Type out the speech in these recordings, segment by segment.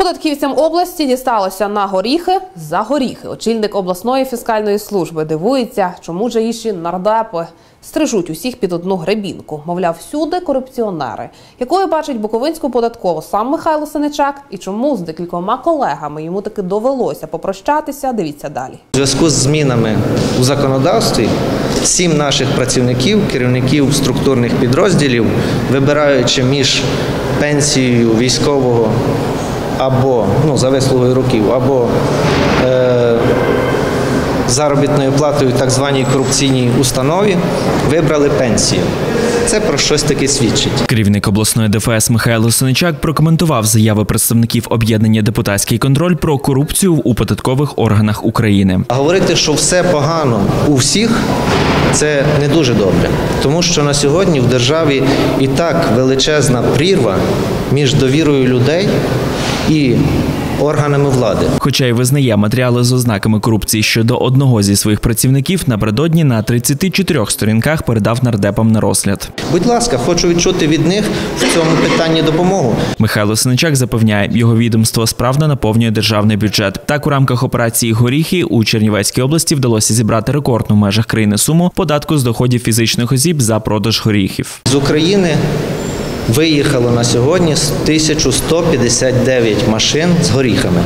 Податківцям області дісталося на горіхи за горіхи. Очільник обласної фіскальної служби дивується, чому же інші нардепи стрижуть усіх під одну гребінку. Мовляв, всюди корупціонери. Якою бачить Буковинську податкову сам Михайло Синичак і чому з декількома колегами йому таки довелося попрощатися? Дивіться далі. У зв'язку з змінами у законодавстві сім наших працівників, керівників структурних підрозділів, вибираючи між пенсією військового або ну, за вислугою років, або е, заробітною платою в так званій корупційній установі, вибрали пенсію. Це про щось таке свідчить. Керівник обласної ДФС Михайло Синичак прокоментував заяви представників об'єднання Депутатський контроль про корупцію у податкових органах України. А говорити, що все погано у всіх, це не дуже добре. Тому що на сьогодні в державі і так величезна прірва між довірою людей і органами влади. Хоча й визнає матеріали з ознаками корупції щодо одного зі своїх працівників, напередодні на 34 сторінках передав нардепам на розгляд. Будь ласка, хочу відчути від них в цьому питанні допомогу. Михайло Синичак запевняє, його відомство справно наповнює державний бюджет. Так, у рамках операції Горіхи у Чернівецькій області вдалося зібрати рекордну в межах країни суму податку з доходів фізичних осіб за продаж горіхів. З України виїхало на сьогодні 1159 машин з горіхами.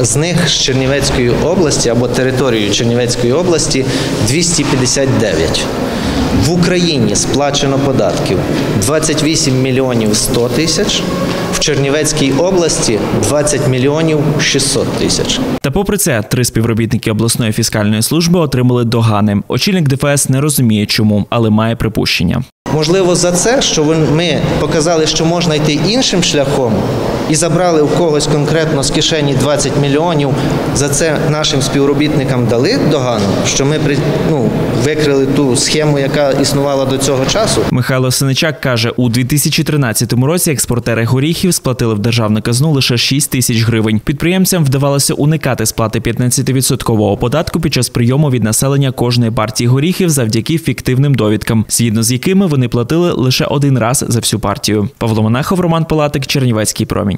З них з Чернівецької області або територією Чернівецької області 259. В Україні сплачено податків 28 мільйонів 100 тисяч, в Чернівецькій області 20 мільйонів 600 тисяч. Та попри це, три співробітники обласної фіскальної служби отримали догани. Очільник ДФС не розуміє, чому, але має припущення. Можливо, за це, що ми показали, що можна йти іншим шляхом, і забрали у когось конкретно з кишені 20 мільйонів. За це нашим співробітникам дали догану, що ми ну, викрили ту схему, яка існувала до цього часу. Михайло Синичак каже, у 2013 році експортери горіхів сплатили в державну казну лише 6 тисяч гривень. Підприємцям вдавалося уникати сплати 15% податку під час прийому від населення кожної партії горіхів завдяки фіктивним довідкам, згідно з якими вони платили лише один раз за всю партію. Павло Монахов, Роман Палатик, Чернівецький промінь.